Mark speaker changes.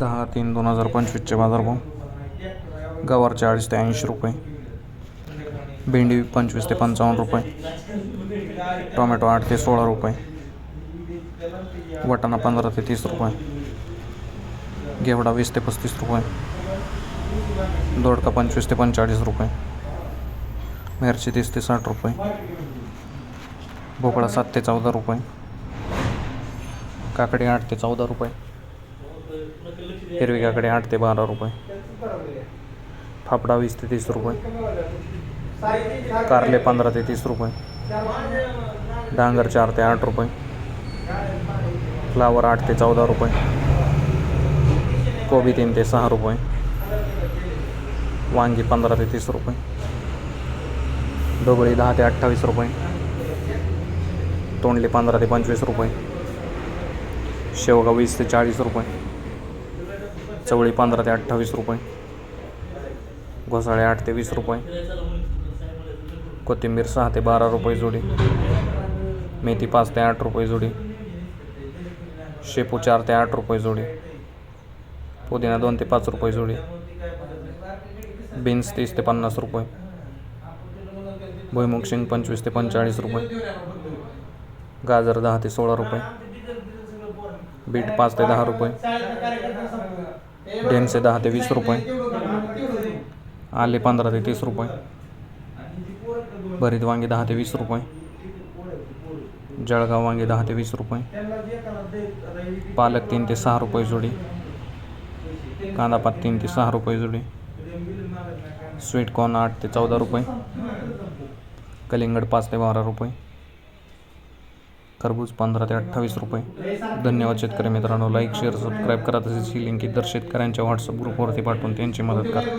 Speaker 1: दहा तीन दोन हजार पंचवीसचे बाजारभाव. गवार चाळीस ते ऐंशी रुपये. भेंडी पंचवीस ते पंचावन्न रुपये. टोमॅटो आठ ते सोळा रुपये. वाटाणा पंधरा ते तीस रुपये. घेवडा वीस ते पस्तीस रुपये. दोडका पंचवीस ते पंचेचाळीस रुपये. मिरची तीस ते साठ रुपये. भोपळा सात ते चौदा रुपये. काकडी आठ ते चौदा रुपये. हिरवी आठ ते बारा रुपये. फाफडा वीस ते तीस रुपये. कारले पंधरा ते तीस रुपये. डांगर चार ते आठ रुपये. फ्लावर आठ ते चौदा रुपये. कोबी तीन ते सहा रुपये. वांगी पंधरा ते तीस रुपये. ढोबळी दहा ते अठ्ठावीस रुपये. तोंडली पंधरा ते पंचवीस रुपये. शेवगा वीस ते चाळीस रुपये. चवळी पंधरा ते अठ्ठावीस रुपये. घोसाळे आठ ते वीस रुपये. कोथिंबीर सहा ते बारा रुपये जोडी. मेथी पाच ते आठ रुपये जोडी. शेपू चार ते आठ रुपये जोडी. पुदिना दोन ते पाच रुपये जोडी. बीन्स तीस ते पन्नास रुपये. भुईमुग शेंग पंचवीस ते पंचेचाळीस रुपये. गाजर दहा ते सोळा रुपये. बीट पाच ते दहा रुपये. ढेमसे दहा ते वीस रुपये. आले पंधरा ते तीस रुपये. भरीत वांगे दहा ते वीस रुपये. जळगाव वांगे दहा ते वीस रुपये. पालक तीन ते सहा रुपये जोडी. कांदापात तीन ते सहा रुपये जोडी. स्वीट कॉर्न आठ ते चौदा रुपये. कलिंगड पाच ते बारा रुपये. खरबूज पंधरा ते अठ्ठावीस रुपये. धन्यवाद शेतकरी मित्रांनो. लाईक शेअर सबस्क्राईब करा. तसेच ही लिंक इतर शेतकऱ्यांच्या व्हॉट्सअप ग्रुपवरती पाठवून त्यांची मदत करा.